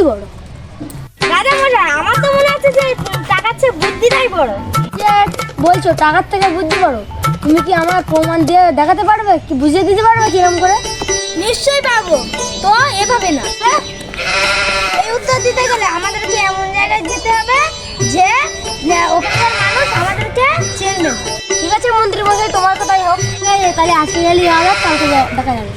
বুদ্ধি বড়। রাজা মশাই আমার তো মনে হচ্ছে যে টাকার চেয়ে বুদ্ধিটাই বড়। যে বলছো টাকার থেকে বুদ্ধি বড়। তুমি কি আমার প্রমাণ দিয়ে দেখাতে পারবে? কি বুঝিয়ে দিতে পারবে কিরম করে? নিশ্চয়ই পাবো তো এভাবে না। এই উত্তর দিতে গেলে আমাদেরকে এমন জায়গায় যেতে হবে যে ওখানকার মানুষ আমাদেরকে চেনবে ঠিক আছে মন্ত্রী মশাই তোমার কথাই হোক। তাহলে আজকে গেলে হবে কালকে দেখা যাবে।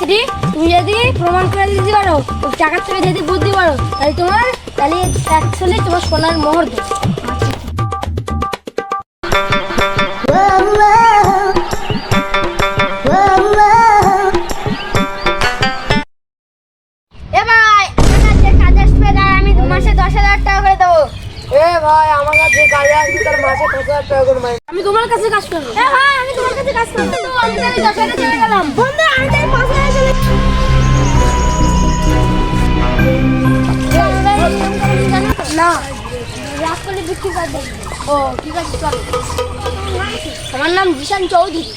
মন্ত্রী তুমি যদি প্রমাণ করে দিতে পারো টাকার থেকে যদি বুদ্ধি পারো তাহলে তোমার তাহলে অ্যাকচুয়ালি তোমার সোনার মোহর দেবো। এ ভাই কাজ আমি দশ হাজার টাকা করে দেবো। এ ভাই আমার কাছে কাজে আসবি তার মাসে পাঁচ হাজার টাকা করে মাইনে। আমি তোমার কাছে কাজ করব। আমি তোমার কাছে কাজ করব। আমি তাহলে দশ হাজার চলে গেলাম। বন্ধু আমি তাহলে পাঁচ হাজার না রাগ বিক্রি করে ও ঠিক আছে আমার নাম জিশান চৌধুরী।